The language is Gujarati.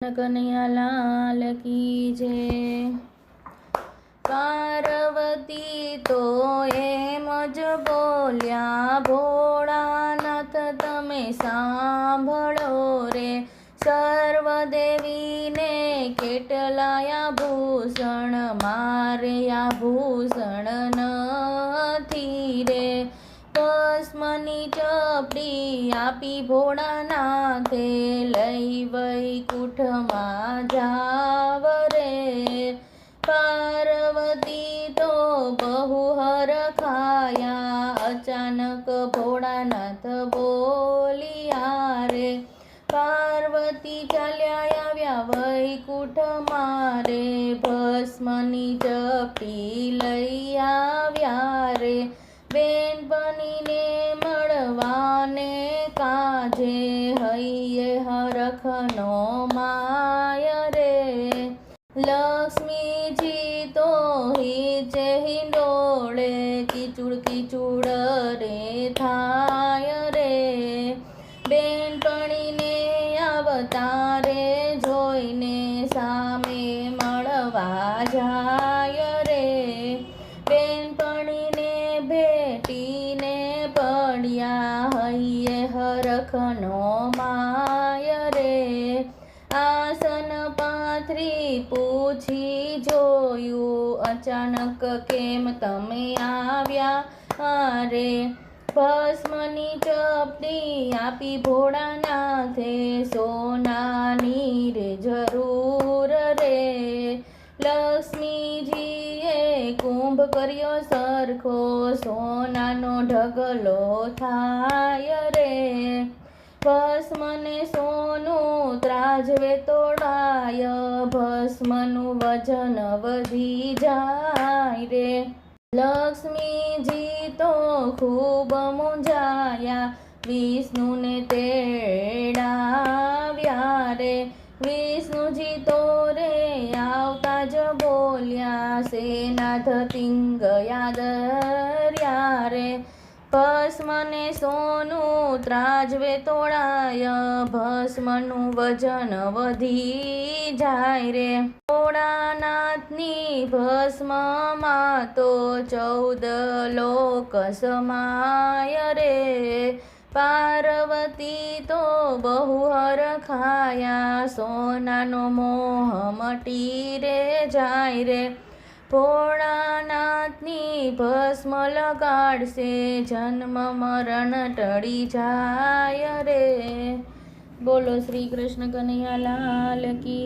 કનૈયાલાલ કી જે પાર્વતી તો એમ જ બોલ્યા ભોળાનાથ તમે સાંભળો રે સર્વદેવીને કેટલાયા ભૂષણ મારે ભૂષણ નથી રે ભસ્મની ચપડી આપી ભોળાનાથે લઈ વૈકુંઠમાં જાવ રે પાર્વતી તો બહુ હરખાયા, અચાનક ભોળાનાથ બોલિયા રે પાર્વતી ચાલ્યા આવ્યા વૈકુંઠ મારે ભસ્મની ચપટી લઈ આવ્યા રે. બેનપણીને કાજે હૈયે હરખનો માય રે. લક્ષ્મીજી તો હિચે હિંડોળે કિચુડ કિચુડ રે થાય રે. બેનપણીને અવતારે જોઈને સામે મળવા જાય. હૈયે હરખનો માય રે. આસન પાથરી પૂછી જોયું, અચાનક કેમ તમે આવ્યા? અરે, ભસ્મની ચપટી આપી ભોળાનાથે, સોનાની રે જરૂર રે. લક્ષ્મીજીએ કુંભ કર્યો સરખો, સોનાનો ઢગલો થાય રે. ભસ્મને સોનું ત્રાજવે તોડાય ભસ્મનું વજન વધી જાય રે. લક્ષ્મીજી તો ખૂબ મુંજાયા વિષ્ણુને તેડાવ્યા સેનાથ તિંગયા દર્યા રે ભસ્મને સોનું ત્રાજવે તોડાય ભસ્મનું વજન વધી જાય રે ભોળાનાથની ભસ્મમાં તો ચૌદ લોક સમાય રે પાર્વતી તો બહુ હરખાયા સોનાનો મોહ મટી રે જાય રે ભોળાનાથની ભસ્મ લગાડશે જન્મ મરણ ટળી જાય રે. બોલો શ્રી કૃષ્ણ કનૈયા લાલ કી